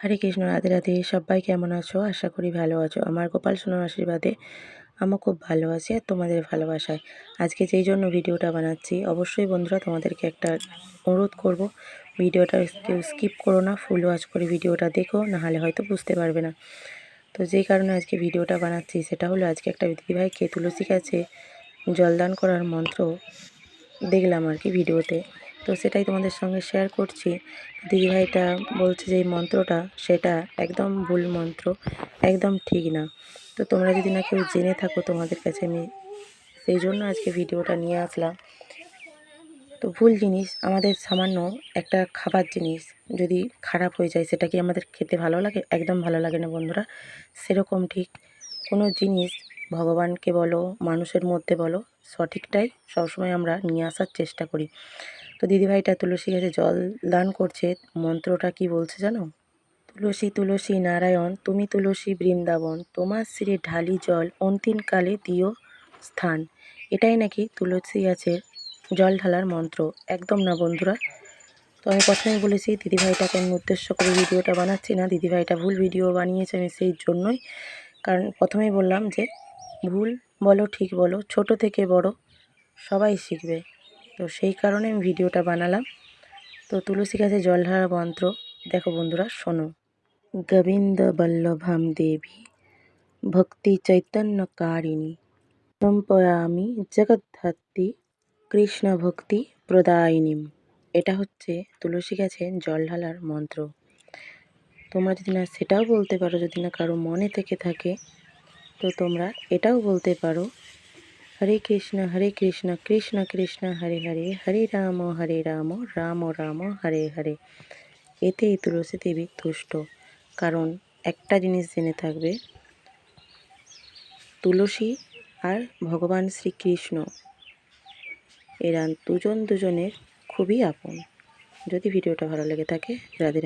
হরে কৃষ্ণ, রাধে রাধে। সবাই কেমন আছো? আশা করি ভালো আছো। আমার গোপাল সোনার আশীর্বাদে আমার খুব ভালো আছি আর তোমাদের ভালোবাসায়। আজকে যেই জন্য ভিডিওটা বানাচ্ছি, অবশ্যই বন্ধুরা তোমাদেরকে একটা অনুরোধ করব, ভিডিওটা কেউ স্কিপ করো না, ফুল ওয়াচ করে ভিডিওটা দেখো, নাহলে হয়তো বুঝতে পারবে না। তো যেই কারণে আজকে ভিডিওটা বানাচ্ছি, সেটা হলো আজকে একটা দিদিভাইকে তুলসী গাছে জলদান করার মন্ত্র দেখলাম আর কি ভিডিওতে। তো সেটাই তোমাদের সঙ্গে শেয়ার করছি। দিদিভাইটা বলছে যে, এই মন্ত্রটা, সেটা একদম ভুল মন্ত্র, একদম ঠিক না। তো তোমরা যদি না কেউ জেনে থাকো তোমাদের কাছে, আমি সেই জন্য আজকে ভিডিওটা নিয়ে আসলাম। তো ভুল জিনিস, আমাদের সামান্য একটা খাবার জিনিস যদি খারাপ হয়ে যায়, সেটা কি আমাদের খেতে ভালো লাগে? একদম ভালো লাগে না বন্ধুরা। সেরকম ঠিক কোনো জিনিস ভগবানকে বলো, মানুষের মধ্যে বলো, সঠিকটাই সবসময় আমরা নিয়ে আসার চেষ্টা করি। তো দিদিভাইটা তুলসী গাছে জল দান করছে। মন্ত্রটা কি বলছে জানো? তুলসী তুলসী নারায়ণ, তুমি তুলসী বৃন্দাবন, তোমার শ্রী ঢালি জল অন্তিমকালে দিও স্থান। এটাই নাকি তুলসী গাছের জল ঢালার মন্ত্র। একদম না বন্ধুরা? তো আমি প্রথমেই বলেছি, দিদিভাইটাকে আমি উদ্দেশ্য করে ভিডিওটা বানাচ্ছি না। দিদিভাইটা ভুল ভিডিও বানিয়েছে আমি সেই জন্যই। কারণ প্রথমেই বললাম যে, ভুল বলো, ঠিক বলো, ছোট থেকে বড় সবাই শিখবে। তো সেই কারণে আমি ভিডিওটা বানালাম। তো তুলসী গাছে জল ঢালা মন্ত্র, দেখো বন্ধুরা, শোনো। গোবিন্দ বল্লভাম দেবী, ভক্তি চৈতন্য কারিণী, সম্পয়ামি জগদ্ধাত্রী, কৃষ্ণ ভক্তি প্রদায়িনীম। এটা হচ্ছে তুলসী গাছে জল ঢালার মন্ত্র। তোমরা যদি না সেটাও বলতে পারো, যদি না কারও মনে থেকে থাকে, তো তোমরা এটাও বলতে পারো হরে কৃষ্ণ হরে কৃষ্ণ কৃষ্ণ কৃষ্ণ হরে হরে হরে রাম হরে রাম রাম রাম হরে হরে এতেই তুলসী দেবী তুষ্ট। কারণ একটা জিনিস জেনে থাকবে, তুলসী আর ভগবান শ্রীকৃষ্ণ, এরা দুজন দুজনের খুবই আপন। যদি ভিডিওটা ভালো লেগে থাকে, রাধে